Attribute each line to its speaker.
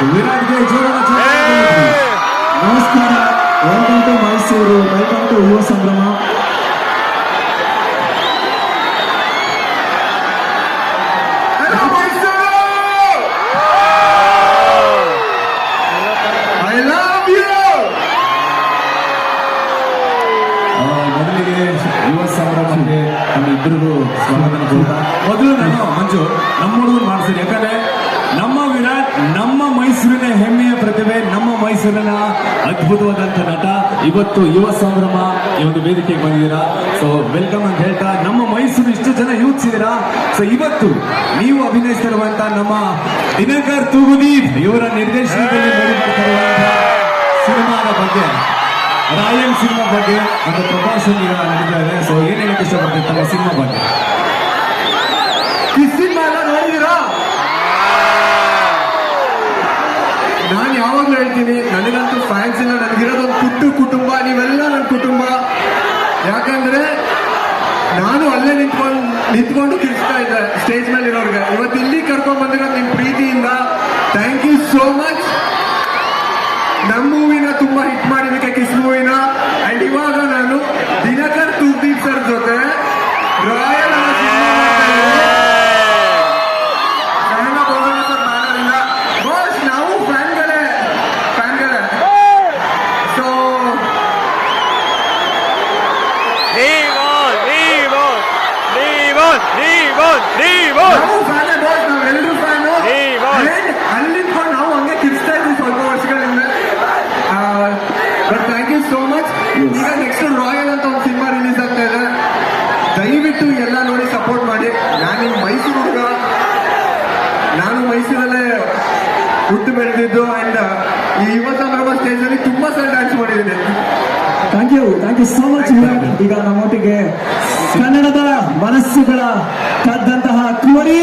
Speaker 1: ಜೋರಾದ
Speaker 2: ನಮಸ್ಕಾರ welcome to Mysuru welcome to Yuva Sambhrama
Speaker 3: ಸ್ವಾಗತ ಮೊದಲು ನಾನು ಮಂಜು ನಮ್ಮ ಹುಡುಗರು ಮಾಡಿಸ್ತೀನಿ ಯಾಕಂದ್ರೆ ನಮ್ಮ ವಿರಾಟ್ ನಮ್ಮ ಮೈಸೂರಿನ ಹೆಮ್ಮೆಯ ಪ್ರತಿಭೆ ನಮ್ಮ ಮೈಸೂರಿನ ಅದ್ಭುತವಾದಂತ ನಟ ಇವತ್ತು ಯುವ ಸಂಭ್ರಮ ಈ ಒಂದು ವೇದಿಕೆಗೆ ಬಂದಿದ್ದೀರಾ. ಸೊ ವೆಲ್ಕಮ್ ಅಂತ ಹೇಳ್ತಾ ನಮ್ಮ ಮೈಸೂರು ಇಷ್ಟು ಜನ ಯೂತ್ಸ್ ಇದ್ದೀರಾ ಸೊ ಇವತ್ತು ನೀವು ಅಭಿನಯಿಸ್ತಿರುವಂತ ನಮ್ಮ ದಿನಕರ್ ತೂಗುದೀಪ್ ಇವರ ನಿರ್ದೇಶನದಲ್ಲಿ ಸಿನಿಮಾದ ಬಗ್ಗೆ ರಾಯಲ್ ಸಿನಿಮಾ ಬಗ್ಗೆ ಒಂದು ಪ್ರಕಾಶನ ಈಗ ನಡೀತಾ ಇದೆ. ಸೊ ಏನ್ ಹೇಳಕ್ ಇಷ್ಟಪಡ್ತೀನಿ ತಮ್ಮ ಸಿನಿಮಾ ಬಗ್ಗೆ?
Speaker 1: ನಾನು ಯಾವಾಗಲೂ ಹೇಳ್ತೀನಿ, ನನಗಂತೂ ಫ್ಯಾನ್ಸ್ ಇಲ್ಲ ನನಗಿರೋದೊಂದು ಪುಟ್ಟು ಕುಟುಂಬ, ನೀವೆಲ್ಲ ನನ್ನ ಕುಟುಂಬ. ಯಾಕಂದ್ರೆ ನಾನು ಅಲ್ಲೇ ನಿಂತ್ಕೊಂಡು ನಿಂತ್ಕೊಂಡು ತಿಳಿಸ್ತಾ ಇದ್ದೆ ಸ್ಟೇಜ್ ಮೇಲೆ ಇರೋರ್ಗೆ ಇವತ್ತು ಇಲ್ಲಿ ಕರ್ಕೊಂಡ್ ಬಂದಿರೋದು ನಿಮ್ ಪ್ರೀತಿಯಿಂದ. ಥ್ಯಾಂಕ್ ಯು ಸೋ ಮಚ್ ನಮ್ಮ ಮೂವಿನ ತುಂಬಾ ಹಿಟ್ ಹುಟ್ಟು ಬೆಳೆದಿದ್ದು ಅಂಡ್ ಈ ಯುವ ಸಂಭ್ರಮ ಸ್ಟೇಜ್ ಅಲ್ಲಿ ತುಂಬಾ ಸಲ ಡ್ಯಾನ್ಸ್ ಮಾಡಿದ್ದೀನಿ.
Speaker 2: Thank you thank you so much ಈಗ ನಮ್ಮೊಟ್ಟಿಗೆ ಕನ್ನಡದ ಮನಸ್ಸುಗಳ ಕದ್ದಂತಹ ಕುವರಿ